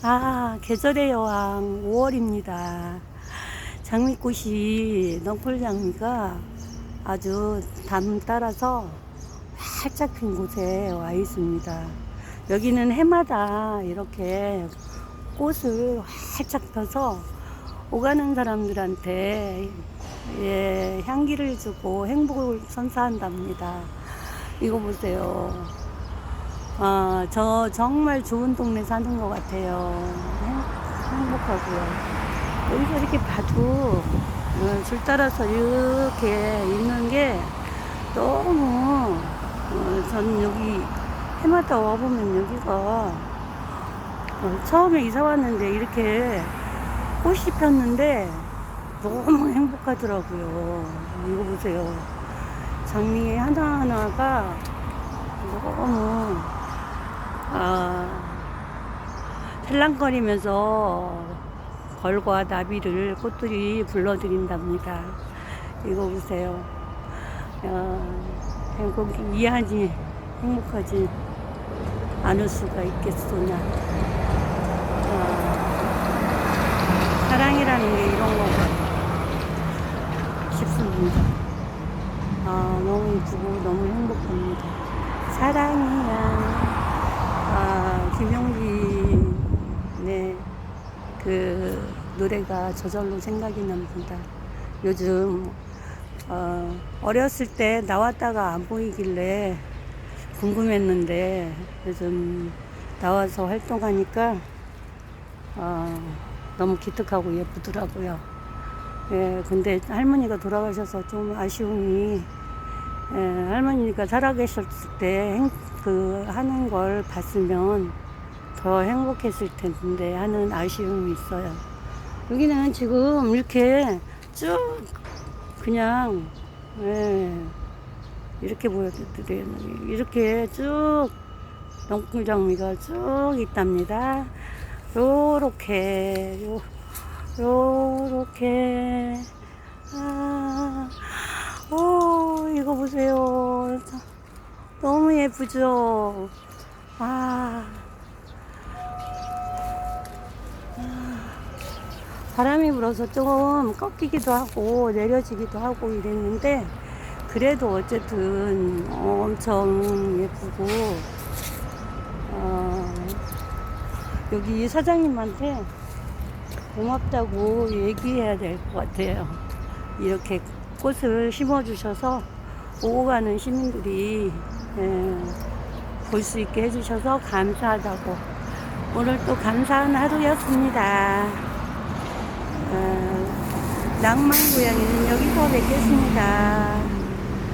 아, 계절의 여왕 5월입니다. 장미꽃이 넝쿨 장미가 아주 담 따라서 활짝 핀 곳에 와 있습니다. 여기는 해마다 이렇게 꽃을 활짝 펴서 오가는 사람들한테 예, 향기를 주고 행복을 선사한답니다. 이거 보세요. 아, 저 정말 좋은 동네 사는 것 같아요. 행- 행복하고요. 여기서 이렇게 봐도 어, 줄 따라서 이렇게 있는 게 너무 어, 저는 여기 해마다 와보면 여기가 어, 처음에 이사 왔는데 이렇게 꽃이 폈는데 너무 행복하더라고요. 이거 보세요. 장미 하나하나가 너무 아, 살랑거리면서 벌과 나비를 꽃들이 불러들인답니다. 이거 보세요. 어, 행복, 이해하지, 행복하지 않을 수가 있겠소냐. 어, 사랑이라는 게 이런 거가 싶습니다. 아, 너무 이쁘고 너무 행복합니다. 사랑이야. 아, 김용기, 네, 그 노래가 저절로 생각이 납니다. 요즘, 어, 어렸을 때 나왔다가 안 보이길래 궁금했는데 요즘 나와서 활동하니까, 어, 너무 기특하고 예쁘더라고요. 예, 근데 할머니가 돌아가셔서 좀 아쉬움이 예, 할머니가 살아계셨을 때 행, 그 하는 걸 봤으면 더 행복했을 텐데 하는 아쉬움이 있어요. 여기는 지금 이렇게 쭉 그냥 예, 이렇게 보여드려요. 이렇게 쭉 넝쿨장미가 쭉 있답니다. 요렇게 요 요렇게 아, 오 이거 보세요 예쁘죠? 아, 아, 바람이 불어서 좀 꺾이기도 하고 내려지기도 하고 이랬는데 그래도 어쨌든 엄청 예쁘고 어, 여기 사장님한테 고맙다고 얘기해야 될 것 같아요. 이렇게 꽃을 심어주셔서 오고 가는 시민들이 볼 수 있게 해주셔서 감사하다고. 오늘 또 감사한 하루였습니다. 어, 낭만 고양이는 여기서 뵙겠습니다.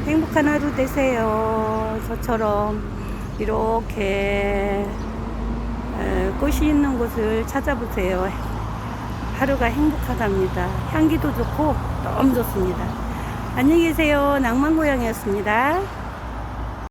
행복한 하루 되세요. 저처럼 이렇게 어, 꽃이 있는 곳을 찾아보세요. 하루가 행복하답니다. 향기도 좋고 너무 좋습니다. 안녕히 계세요. 낭만 고양이었습니다.